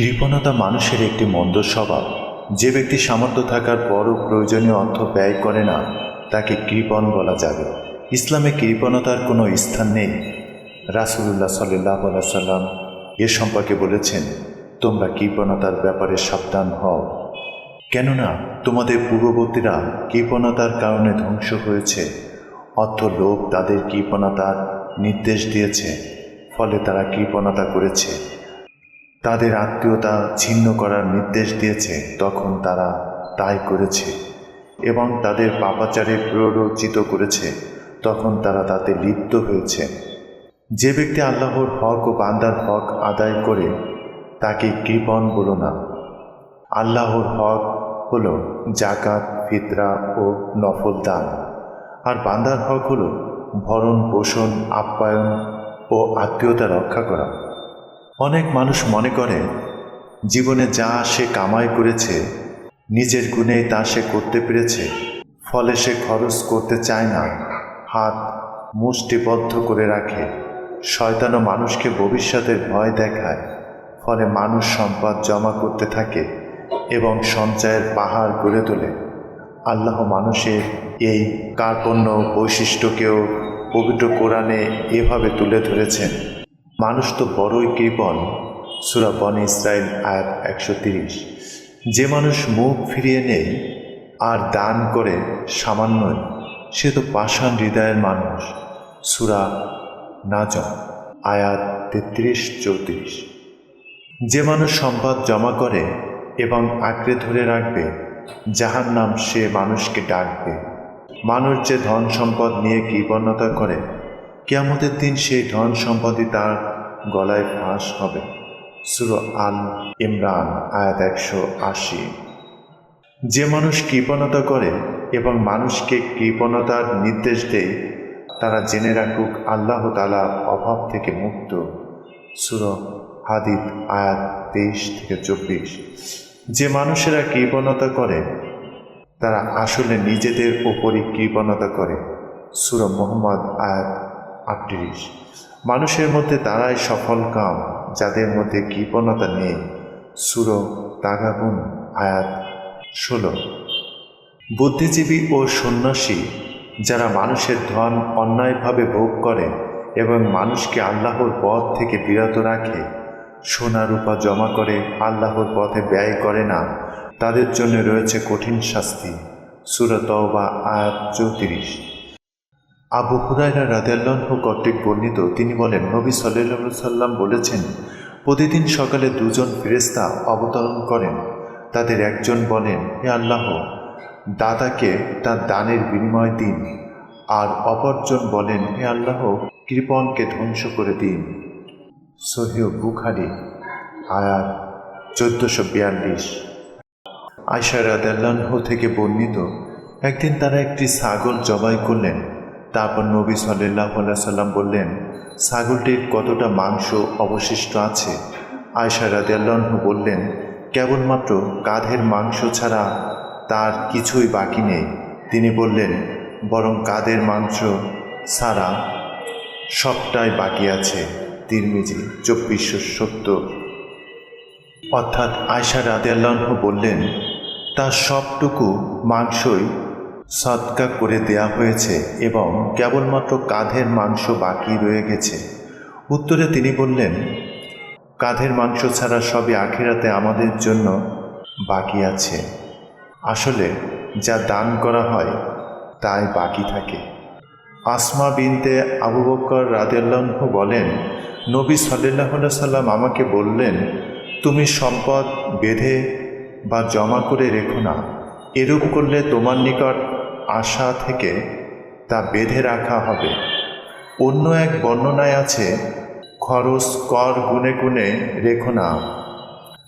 কৃপণতা মানুষের একটি মন্দ স্বভাব। যে ব্যক্তি সামর্থ্য থাকার পরও প্রয়োজনীয় অর্থ ব্যয় করে না, তাকে কৃপণ বলা যাবে। ইসলামে কৃপণতার কোনো স্থান নেই। রাসুলুল্লাহ সাল্লাহ সাল্লাম এ সম্পর্কে বলেছেন, তোমরা কৃপণতার ব্যাপারে সাবধান হও। কেননা তোমাদের পূর্ববর্তীরা কৃপণতার কারণে ধ্বংস হয়েছে। অর্থ লোভ তাদের কৃপণতার নির্দেশ দিয়েছে, ফলে তারা কৃপণতা করেছে। তাদের আত্মীয়তা ছিন্ন করার নির্দেশ দিয়েছে, তখন তারা তাই করেছে এবং তাদের পাপাচারে প্ররোচিত করেছে, তখন তারা তাতে লিপ্ত হয়েছে। যে ব্যক্তি আল্লাহর হক ও বান্দার হক আদায় করে, তাকে কৃপণ বলো না। আল্লাহর হক হল জাকাত ফিতরা ও নফল দান। আর বান্দার হক হল ভরণ পোষণ আপ্যায়ন ও আত্মীয়তা রক্ষা করা। অনেক মানুষ মনে করে, জীবনে যা সে কামাই করেছে, নিজের গুণেই তা সে করতে পেরেছে, ফলে সে খরচ করতে চায় না, হাত মুষ্টিবদ্ধ করে রাখে। শয়তানও মানুষকে ভবিষ্যতের ভয় দেখায়, ফলে মানুষ সম্পদ জমা করতে থাকে এবং সঞ্চয়ের পাহাড় গড়ে তোলে। আল্লাহ মানুষের এই কার্পণ্য বৈশিষ্ট্যকেও পবিত্র কোরআনে এভাবে তুলে ধরেছেন। মানুষ তো বড়ই কৃপণ। সুরা বন ইসরায়েল আয়াত একশো তিরিশ। যে মানুষ মুখ ফিরিয়ে নেই আর দান করে সামান্যই, সে তো পাষাণ হৃদয়ের মানুষ। সুরা নাজম আয়াত তেত্রিশ চৌত্রিশ। যে মানুষ সম্পদ জমা করে এবং আঁকড়ে ধরে রাখবে যাহার নাম সে মানুষকে ডাকবে। মানুষ যে ধন সম্পদ নিয়ে কৃপণতা করে কেয়ামতের দিন সেই ধন সম্পদই তার গলায় ফাঁস হবে। সুর আল ইমরান, আয়াত একশো আশি। যে মানুষ কৃপণতা করে এবং মানুষকে কৃপণতার নির্দেশ দেয়, তারা জেনে রাখুক আল্লাহ তালা অভাব থেকে মুক্ত। সুর হাদিদ, আয়াত তেইশ থেকে চব্বিশ। যে মানুষেরা কৃপণতা করে, তারা আসলে নিজেদের ওপরই কৃপণতা করে। সুর মোহাম্মদ, আয়াত আটত্রিশ। মানুষের মধ্যে তারাই সফল কাম, যাদের মধ্যে কৃপণতা নেই। সুর তাগাগুন আয়াত, ষোলো। বুদ্ধিজীবী ও সন্ন্যাসী, যারা মানুষের ধন অন্যায়ভাবে ভোগ করে এবং মানুষকে আল্লাহর পথ থেকে বিরত রাখে, সোনা রূপা জমা করে আল্লাহর পথে ব্যয় করে না, তাদের জন্য রয়েছে কঠিন শাস্তি। সুরত বা আয়াত চৌত্রিশ। আবু হুরাইরা রাদেল্লাহ কর্তৃক বর্ণিত, তিনি বলেন, নবী সাল্লাহ সাল্লাম বলেছেন, প্রতিদিন সকালে দুজন ফেরেস্তা অবতরণ করেন। তাদের একজন বলেন, হে আল্লাহ, দাদাকে তার দানের বিনিময় দিন। আর অপরজন বলেন, হে আল্লাহ, কৃপণকে ধ্বংস করে দিন। সহিহ বুখারি, আয়াত চোদ্দশো বিয়াল্লিশ। আয়সা রাদাল্লাহ থেকে বর্ণিত, একদিন তারা একটি ছাগল জবাই করলেন। তারপর নবী সাল্লাহ সাল্লাম বললেন, ছাগলটির কতটা মাংস অবশিষ্ট আছে? আয়সা রাদিয়াল্লাহ বললেন, কেবলমাত্র কাঁধের মাংস ছাড়া তার কিছুই বাকি নেই। তিনি বললেন, বরং কাঁধের মাংস ছাড়া সবটাই বাকি আছে। তিরমিজি চব্বিশশো সত্তর। অর্থাৎ আয়সা রাদিয়াল্লাহ বললেন, তার সবটুকু মাংসই সৎকা করে দেয়া হয়েছে এবং কেবলমাত্র কাঁধের মাংস বাকি রয়ে গেছে। উত্তরে তিনি বললেন, কাঁধের মাংস ছাড়া সবই আখিরাতে আমাদের জন্য বাকি আছে। আসলে যা দান করা হয়, তাই বাকি থাকে। আসমা বিনতে আবু বক্কর রাদেল্লাহ বলেন, নবী সাল্লাহ সাল্লাম আমাকে বললেন, তুমি সম্পদ বেঁধে বা জমা করে রেখো না। এরূপ করলে তোমার নিকট আশা থেকে তা বেঁধে রাখা হবে। অন্য এক বর্ণনায় আছে, খরচ কর গুনে গুনে রেখো না।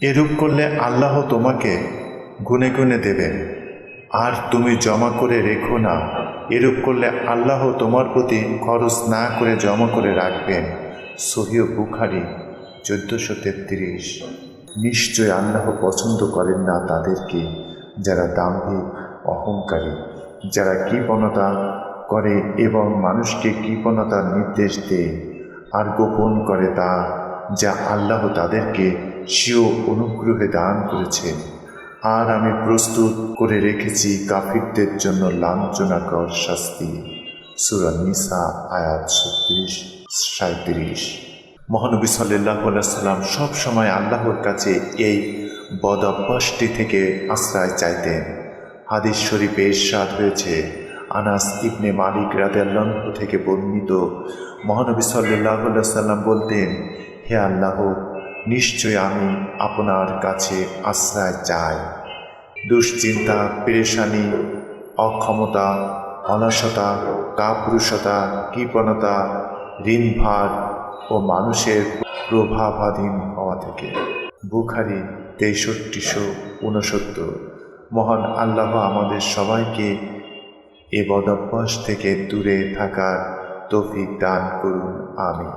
এরূপ করলে আল্লাহ তোমাকে গুনে গুনে দেবেন। আর তুমি জমা করে রেখো না। এরূপ করলে আল্লাহ তোমার প্রতি খরচ না করে জমা করে রাখবেন। সহিও বুখারি, চোদ্দশো তেত্রিশ। নিশ্চয় আল্লাহ পছন্দ করেন না তাদেরকে যারা দাম্ভিক, অহংকারী। যারা কৃপণতা করে এবং মানুষকে কৃপণতার নির্দেশ দেয় আর গোপন করে তা, যা আল্লাহ তাদেরকে সেও অনুগ্রহে দান করেছেন। আর আমি প্রস্তুত করে রেখেছি কাফিরদের জন্য লাঞ্ছনাকর শাস্তি। সুরা নিসা, আয়াত ছত্রিশ সাঁত্রিশ মহানবী সাল্লাহ সাল্লাম সব সময় আল্লাহর কাছে এই বদ অভ্যাসটি থেকে আশ্রয় চাইতেন। হাদিস শরীফে ইরশাদ হয়েছে। আনাস ইবনে মালিক রাদেল্লাহ থেকে বর্ণিত। মহানবী সাল্লাহ সাল্লাম বলতেন, হে আল্লাহ, নিশ্চয় আমি আপনার কাছে আশ্রয় চাই। দুশ্চিন্তা, পেরেশানি, অক্ষমতা, অলসতা, কাপুরুষতা, কৃপণতা ঋণভার ও মানুষের প্রভাবাধীন হওয়া থেকে। বুখারি তেষট্টিশো ঊনসত্তর। মহান আল্লাহ আমাদের সবাইকে এ বদভ্যাস থেকে দূরে থাকার তফিক দান করুন আমি